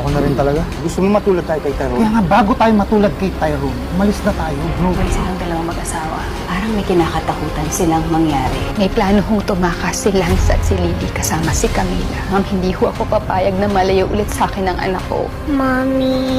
Ayoko na rin talaga. Gusto mo matulad tayo kay Tyrone? Kaya nga, bago tayo matulad kay Tyrone, umalis na tayo, bro. Buhay silang dalawang mag-asawa. Parang may kinakatakutan silang mangyari. May plano hong tumakas si Lance at si Lily kasama si Camila. Ma'am, hindi ho ako papayag na malayo ulit sa akin ang anak ko. Mommy?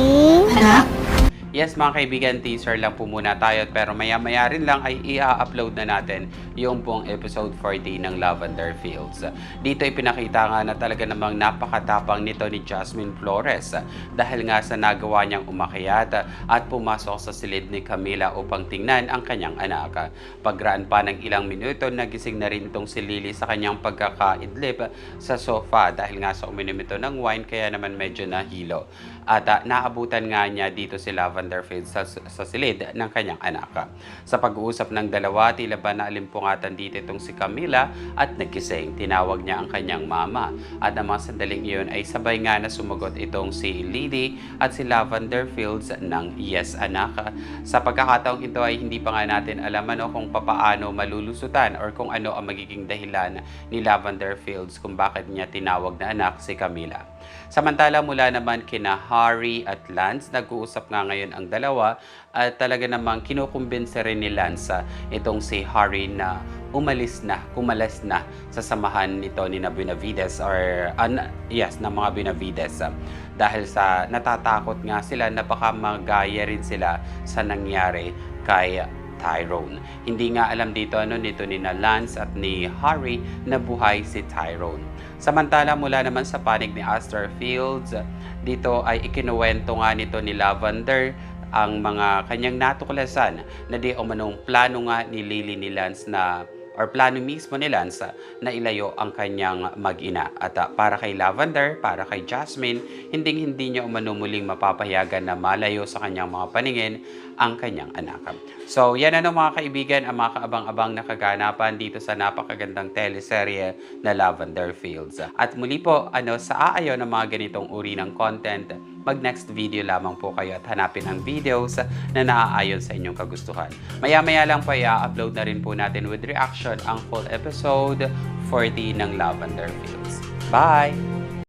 Yes mga kaibigan, teaser lang po muna tayo pero maya-maya rin lang ay i-upload na natin yung buong episode 40 ng Lavender Fields. Dito ipinakita nga na talaga namang napakatapang nito ni Jasmine Flores dahil nga sa nagawa niyang umakyat at pumasok sa silid ni Camila upang tingnan ang kanyang anak. Pagraan pa ng ilang minuto, nagising na rin itong si Lily sa kanyang pagkakaidlip sa sofa dahil nga sa uminom ito ng wine kaya naman medyo nahilo. At ah, naabutan nga niya dito si Lavender Fields sa, sa silid ng kanyang anak. Sa pag-uusap ng dalawa, tila ba naalimpungatan dito itong si Camila at nagising. Tinawag niya ang kanyang mama. At ang mga sandaling iyon ay sabay nga na sumagot itong si Lily at si Lavender Fields ng Yes Anak. Sa pagkakataong ito ay hindi pa nga natin alam ano kung papaano malulusutan or kung ano ang magiging dahilan ni Lavender Fields kung bakit niya tinawag na anak si Camila. Samantala mula naman kina Harry at Lance, nag-uusap nga ngayon ang dalawa at talaga namang kinukumbinse rin ni Lance ah, itong si Harry na umalis na, kumalas na sa samahan nito ni na Benavides or an yes, ng mga Benavides. ah. dahil sa natatakot nga sila na magaya rin sila sa nangyari kay Tyrone. Hindi nga alam dito ano nito ni Lance at ni Harry na buhay si Tyrone. Samantala mula naman sa panig ni Astor Fields, dito ay ikinuwento nga nito ni Lavender ang mga kanyang natuklasan na di umanong plano nga ni Lily ni Lance na or plano mismo ni Lance na ilayo ang kanyang mag-ina. At ah, para kay Lavender, para kay Jasmine, hindi hindi niya umano muling mapapayagan na malayo sa kanyang mga paningin ang kanyang anak. So, yan ano mga kaibigan, ang mga kaabang-abang na kaganapan dito sa napakagandang teleserye na Lavender Fields. At muli po, ano, sa aayaw ng mga ganitong uri ng content, mag next video lamang po kayo at hanapin ang videos na naaayon sa inyong kagustuhan. Maya-maya lang po i-upload na rin po natin with reaction ang full episode 40 ng Lavender Fields. Bye!